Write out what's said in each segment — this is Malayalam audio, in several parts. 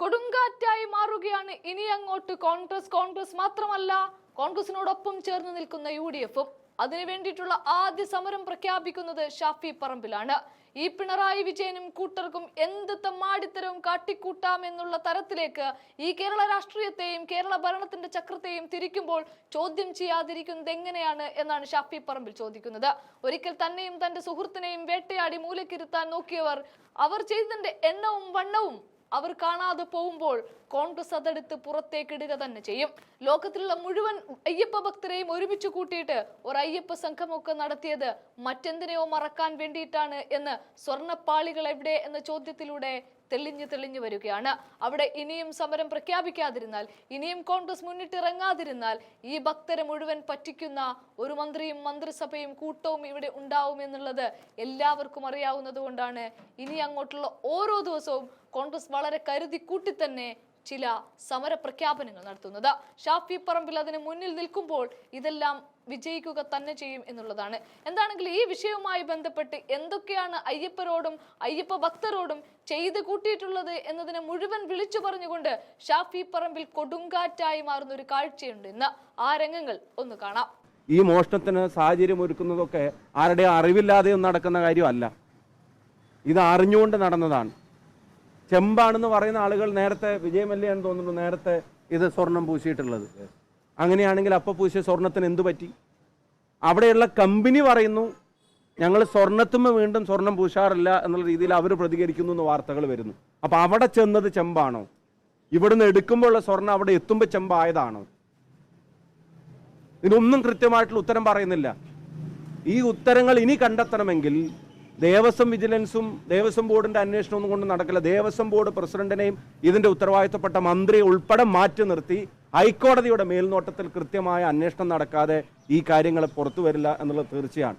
കൊടുങ്കാറ്റായി മാറുകയാണ്. ഇനി അങ്ങോട്ട് കോൺഗ്രസ് കോൺഗ്രസ് മാത്രമല്ല കോൺഗ്രസിനോടൊപ്പം ചേർന്ന് നിൽക്കുന്ന യു ഡി എഫും അതിനു വേണ്ടിയിട്ടുള്ള ആദ്യ സമരം പ്രഖ്യാപിക്കുന്നത് ഷാഫി പറമ്പിലാണ്. ഈ പിണറായി വിജയനും കൂട്ടർക്കും എന്ത് തമ്മാടിത്തരവും കാട്ടിക്കൂട്ടാം എന്നുള്ള തരത്തിലേക്ക് ഈ കേരള രാഷ്ട്രീയത്തെയും കേരള ഭരണത്തിന്റെ ചക്രത്തെയും തിരിക്കുമ്പോൾ ചോദ്യം ചെയ്യാതിരിക്കുന്നത് എങ്ങനെയാണ് എന്നാണ് ഷാഫി പറമ്പിൽ ചോദിക്കുന്നത്. ഒരിക്കൽ തന്നെയും തന്റെ സുഹൃത്തിനെയും വേട്ടയാടി മൂലക്കിരുത്താൻ നോക്കിയവർ അവർ ചെയ്തതിന്റെ എണ്ണവും വണ്ണവും അവർ കാണാതെ പോകുമ്പോൾ കോൺഗ്രസ് അതെടുത്ത് പുറത്തേക്കിടുക തന്നെ ചെയ്യും. ലോകത്തിലുള്ള മുഴുവൻ അയ്യപ്പ ഭക്തരെയും ഒരുമിച്ച് കൂട്ടിയിട്ട് ഒരു അയ്യപ്പ സംഘമൊക്കെ നടത്തിയത് മറ്റെന്തിനെയോ മറക്കാൻ വേണ്ടിയിട്ടാണ് എന്ന് സ്വർണപ്പാളികൾ എവിടെ എന്ന ചോദ്യത്തിലൂടെ തെളിഞ്ഞു തെളിഞ്ഞു വരികയാണ്. അവിടെ ഇനിയും സമരം പ്രഖ്യാപിക്കാതിരുന്നാൽ ഇനിയും കോൺഗ്രസ് മുന്നിട്ടിറങ്ങാതിരുന്നാൽ ഈ ഭക്തരെ മുഴുവൻ പറ്റിക്കുന്ന ഒരു മന്ത്രിയും മന്ത്രിസഭയും കൂട്ടവും ഇവിടെ ഉണ്ടാവും എന്നുള്ളത് എല്ലാവർക്കും അറിയാവുന്നത് കൊണ്ടാണ് ഇനി അങ്ങോട്ടുള്ള ഓരോ ദിവസവും കോൺഗ്രസ് വളരെ കരുതി കൂട്ടി തന്നെ ചില സമര പ്രഖ്യാപനങ്ങൾ നടത്തുന്നത്. ഷാഫി പറമ്പിൽ അതിന് മുന്നിൽ നിൽക്കുമ്പോൾ ഇതെല്ലാം വിജയിക്കുക തന്നെ ചെയ്യും എന്നുള്ളതാണ്. എന്താണെങ്കിലും ഈ വിഷയവുമായി ബന്ധപ്പെട്ട് എന്തൊക്കെയാണ് അയ്യപ്പരോടും അയ്യപ്പ ഭക്തരോടും ചെയ്ത് കൂട്ടിയിട്ടുള്ളത് എന്നതിനെ മുഴുവൻ വിളിച്ചു പറഞ്ഞുകൊണ്ട് ഷാഫി പറമ്പിൽ കൊടുങ്കാറ്റായി മാറുന്ന ഒരു കാഴ്ചയുണ്ട് ഇന്ന്. ആ രംഗങ്ങൾ ഒന്ന് കാണാം. ഈ മോഷണത്തിന് സാഹചര്യം ഒരുക്കുന്നതൊക്കെ ആരുടെയും അറിവില്ലാതെയും നടക്കുന്ന കാര്യമല്ല. ഇത് അറിഞ്ഞുകൊണ്ട് നടന്നതാണ്. ചെമ്പാണെന്ന് പറയുന്ന ആളുകൾ നേരത്തെ വിജയമല്യാന്ന് തോന്നുന്നു നേരത്തെ ഇത് സ്വർണം പൂശിയിട്ടുള്ളത്. അങ്ങനെയാണെങ്കിൽ അപ്പോൾ പൂശിയ സ്വർണത്തിന് എന്തു പറ്റി? അവിടെയുള്ള കമ്പനി പറയുന്നു ഞങ്ങൾ സ്വർണത്തുമ്മ വീണ്ടും സ്വർണം പൂശാറില്ല എന്നുള്ള രീതിയിൽ അവർ പ്രതികരിക്കുന്നു എന്ന് വാർത്തകൾ വരുന്നു. അപ്പോൾ അവിടെ ചെന്നത് ചെമ്പാണോ? ഇവിടുന്ന് എടുക്കുമ്പോഴുള്ള സ്വർണം അവിടെ എത്തുമ്പോൾ ചെമ്പായതാണോ? ഇതിനൊന്നും കൃത്യമായിട്ടുള്ള ഉത്തരം പറയുന്നില്ല. ഈ ഉത്തരങ്ങൾ ഇനി കണ്ടെത്തണമെങ്കിൽ ദേവസ്വം വിജിലൻസും ദേവസ്വം അന്വേഷണം ഒന്നും കൊണ്ട് നടക്കില്ല. ദേവസ്വം ബോർഡ് പ്രസിഡന്റിനെയും ഇതിന്റെ ഉത്തരവാദിത്തപ്പെട്ട മന്ത്രിയെ ഉൾപ്പെടെ മാറ്റി നിർത്തി ഹൈക്കോടതിയുടെ മേൽനോട്ടത്തിൽ കൃത്യമായ അന്വേഷണം നടക്കാതെ ഈ കാര്യങ്ങൾ പുറത്തു വരില്ല എന്നുള്ളത് തീർച്ചയാണ്.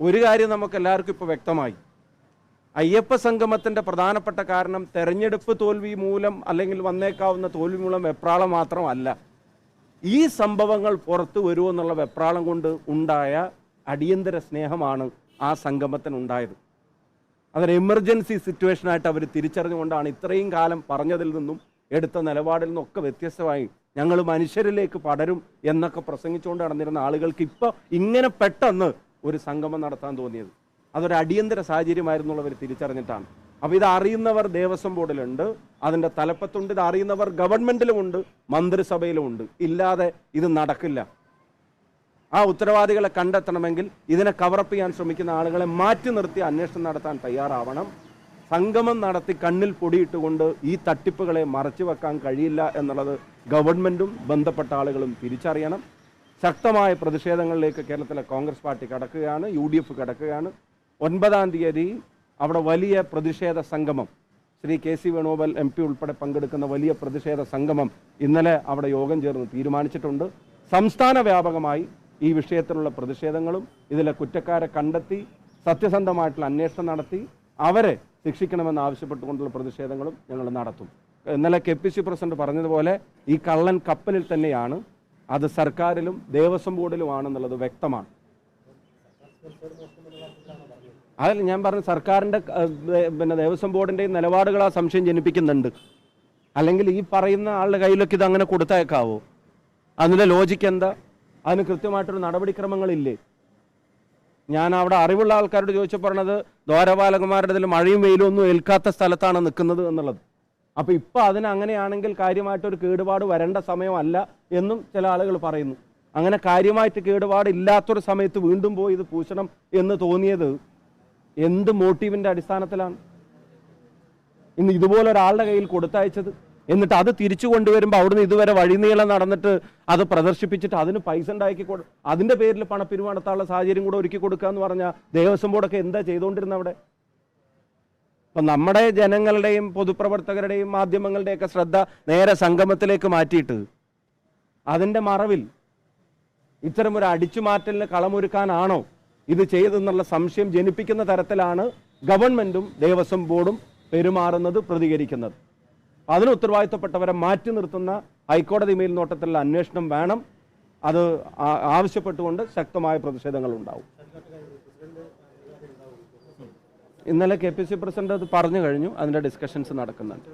ഒരു കാര്യം നമുക്ക് എല്ലാവർക്കും ഇപ്പോൾ വ്യക്തമായി. അയ്യപ്പ സംഗമത്തിന്റെ പ്രധാനപ്പെട്ട കാരണം തെരഞ്ഞെടുപ്പ് തോൽവി മൂലം അല്ലെങ്കിൽ വന്നേക്കാവുന്ന തോൽവി മൂലം വെപ്രാളം മാത്രമല്ല. ഈ സംഭവങ്ങൾ പുറത്തു വരുമെന്നുള്ള വെപ്രാളം കൊണ്ട് ഉണ്ടായ അടിയന്തര സ്നേഹമാണ് ആ സംഗമത്തിനുണ്ടായത്. അതൊരു എമർജൻസി സിറ്റുവേഷനായിട്ട് അവർ തിരിച്ചറിഞ്ഞുകൊണ്ടാണ് ഇത്രയും കാലം പറഞ്ഞതിൽ നിന്നും എടുത്ത നിലപാടിൽ നിന്നൊക്കെ വ്യത്യസ്തമായി ഞങ്ങൾ മനുഷ്യരിലേക്ക് പടരും എന്നൊക്കെ പ്രസംഗിച്ചുകൊണ്ട് നടന്നിരുന്ന ആളുകൾക്ക് ഇപ്പോൾ ഇങ്ങനെ പെട്ടെന്ന് ഒരു സംഗമം നടത്താൻ തോന്നിയത്. അതൊരു അടിയന്തര സാഹചര്യമായിരുന്നുള്ളവർ തിരിച്ചറിഞ്ഞിട്ടാണ്. അപ്പോൾ ഇത് അറിയുന്നവർ ദേവസ്വം ബോർഡിലുണ്ട് അതിന്റെ തലപ്പത്തുണ്ട് ഇത് അറിയുന്നവർ ഗവൺമെന്റിലുമുണ്ട് മന്ത്രിസഭയിലുമുണ്ട് ഇല്ലാതെ ഇത് നടക്കില്ല. ആ ഉത്തരവാദികളെ കണ്ടെത്തണമെങ്കിൽ ഇതിനെ കവറപ്പ് ചെയ്യാൻ ശ്രമിക്കുന്ന ആളുകളെ മാറ്റി നിർത്തി അന്വേഷണം നടത്താൻ തയ്യാറാവണം. സംഗമം നടത്തി കണ്ണിൽ പൊടിയിട്ടുകൊണ്ട് ഈ തട്ടിപ്പുകളെ മറച്ചു വെക്കാൻ കഴിയില്ല എന്നുള്ളത് ഗവൺമെന്റും ബന്ധപ്പെട്ട ആളുകളും തിരിച്ചറിയണം. ശക്തമായ പ്രതിഷേധങ്ങളിലേക്ക് കേരളത്തിലെ കോൺഗ്രസ് പാർട്ടി കടക്കുകയാണ് യു ഡി എഫ് കടക്കുകയാണ്. ഒൻപതാം തീയതി അവിടെ വലിയ പ്രതിഷേധ സംഗമം. Shri K C Venugopal M P ഉൾപ്പെടെ പങ്കെടുക്കുന്ന വലിയ പ്രതിഷേധ സംഗമം ഇന്നലെ അവിടെ യോഗം ചേർന്ന് തീരുമാനിച്ചിട്ടുണ്ട്. സംസ്ഥാന വ്യാപകമായി ഈ വിഷയത്തിലുള്ള പ്രതിഷേധങ്ങളും ഇതിലെ കുറ്റക്കാരെ കണ്ടെത്തി സത്യസന്ധമായിട്ടുള്ള അന്വേഷണം നടത്തി അവരെ ശിക്ഷിക്കണമെന്ന് ആവശ്യപ്പെട്ടുകൊണ്ടുള്ള പ്രതിഷേധങ്ങളും ഞങ്ങൾ നടത്തും. ഇന്നലെ കെ പി സി പ്രസിഡന്റ് പറഞ്ഞതുപോലെ ഈ കള്ളൻ കപ്പലിൽ തന്നെയാണ്. അത് സർക്കാരിലും ദേവസ്വം ബോർഡിലുമാണെന്നുള്ളത് വ്യക്തമാണ്. അതല്ല ഞാൻ പറഞ്ഞു സർക്കാരിന്റെ പിന്നെ ദേവസ്വം ബോർഡിന്റെയും നിലപാടുകൾ ആ സംശയം ജനിപ്പിക്കുന്നുണ്ട്. അല്ലെങ്കിൽ ഈ പറയുന്ന ആളുടെ കയ്യിലൊക്കെ ഇത് അങ്ങനെ കൊടുത്തേക്കാവോ? അതിന്റെ ലോജിക്ക് എന്താ? അതിന് കൃത്യമായിട്ടൊരു നടപടിക്രമങ്ങളില്ലേ? ഞാൻ അവിടെ അറിവുള്ള ആൾക്കാരോട് ചോദിച്ചപ്പോൾ പറഞ്ഞത് ദ്വാരപാലകന്മാരുടെ ഇതിൽ മഴയും വെയിലും ഒന്നും ഏൽക്കാത്ത സ്ഥലത്താണ് നിൽക്കുന്നത് എന്നുള്ളത്. അപ്പോൾ ഇപ്പൊ അതിന് അങ്ങനെയാണെങ്കിൽ കാര്യമായിട്ടൊരു കേടുപാട് വരേണ്ട സമയമല്ല എന്നും ചില ആളുകൾ പറയുന്നു. അങ്ങനെ കാര്യമായിട്ട് കേടുപാട് ഇല്ലാത്തൊരു സമയത്ത് വീണ്ടും പോയി ഇത് പൂശണം എന്ന് തോന്നിയത് എന്ത് മോട്ടീവിന്റെ അടിസ്ഥാനത്തിലാണ്? ഇന്ന് ഇതുപോലെ ഒരാളുടെ കയ്യിൽ കൊടുത്തയച്ചത്. എന്നിട്ട് അത് തിരിച്ചു കൊണ്ടുവരുമ്പോൾ അവിടുന്ന് ഇതുവരെ വഴിനീളം നടന്നിട്ട് അത് പ്രദർശിപ്പിച്ചിട്ട് അതിന് പൈസ ഉണ്ടാക്കി കൊടു അതിന്റെ പേരിൽ പണപ്പിരിവ് നടത്താനുള്ള സാഹചര്യം കൂടെ ഒരുക്കി കൊടുക്കുക എന്ന് പറഞ്ഞാൽ ദേവസ്വം ബോർഡൊക്കെ എന്താ ചെയ്തുകൊണ്ടിരുന്നത് അവിടെ? അപ്പം നമ്മുടെ ജനങ്ങളുടെയും പൊതുപ്രവർത്തകരുടെയും മാധ്യമങ്ങളുടെയൊക്കെ ശ്രദ്ധ നേരെ സംഗമത്തിലേക്ക് മാറ്റിയിട്ട് അതിന്റെ മറവിൽ ഇത്തരം ഒരു അടിച്ചുമാറ്റലിന് കളമൊരുക്കാനാണോ ഇത് ചെയ്തെന്നുള്ള സംശയം ജനിപ്പിക്കുന്ന തരത്തിലാണ് ഗവൺമെന്റും ദേവസ്വം ബോർഡും പെരുമാറുന്നത് പ്രതികരിക്കുന്നത്. അതിന് ഉത്തരവാദിത്തപ്പെട്ടവരെ മാറ്റി നിർത്തുന്ന ഹൈക്കോടതി മേൽനോട്ടത്തിലുള്ള അന്വേഷണം വേണം. അത് ആവശ്യപ്പെട്ടുകൊണ്ട് ശക്തമായ പ്രതിഷേധങ്ങൾ ഉണ്ടാവും. ഇന്നലെ കെ പി സി പ്രസിഡന്റ് അത് പറഞ്ഞു കഴിഞ്ഞു. അതിന്റെ ഡിസ്കഷൻസ് നടക്കുന്നുണ്ട്.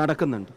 നടക്കുന്നുണ്ട്.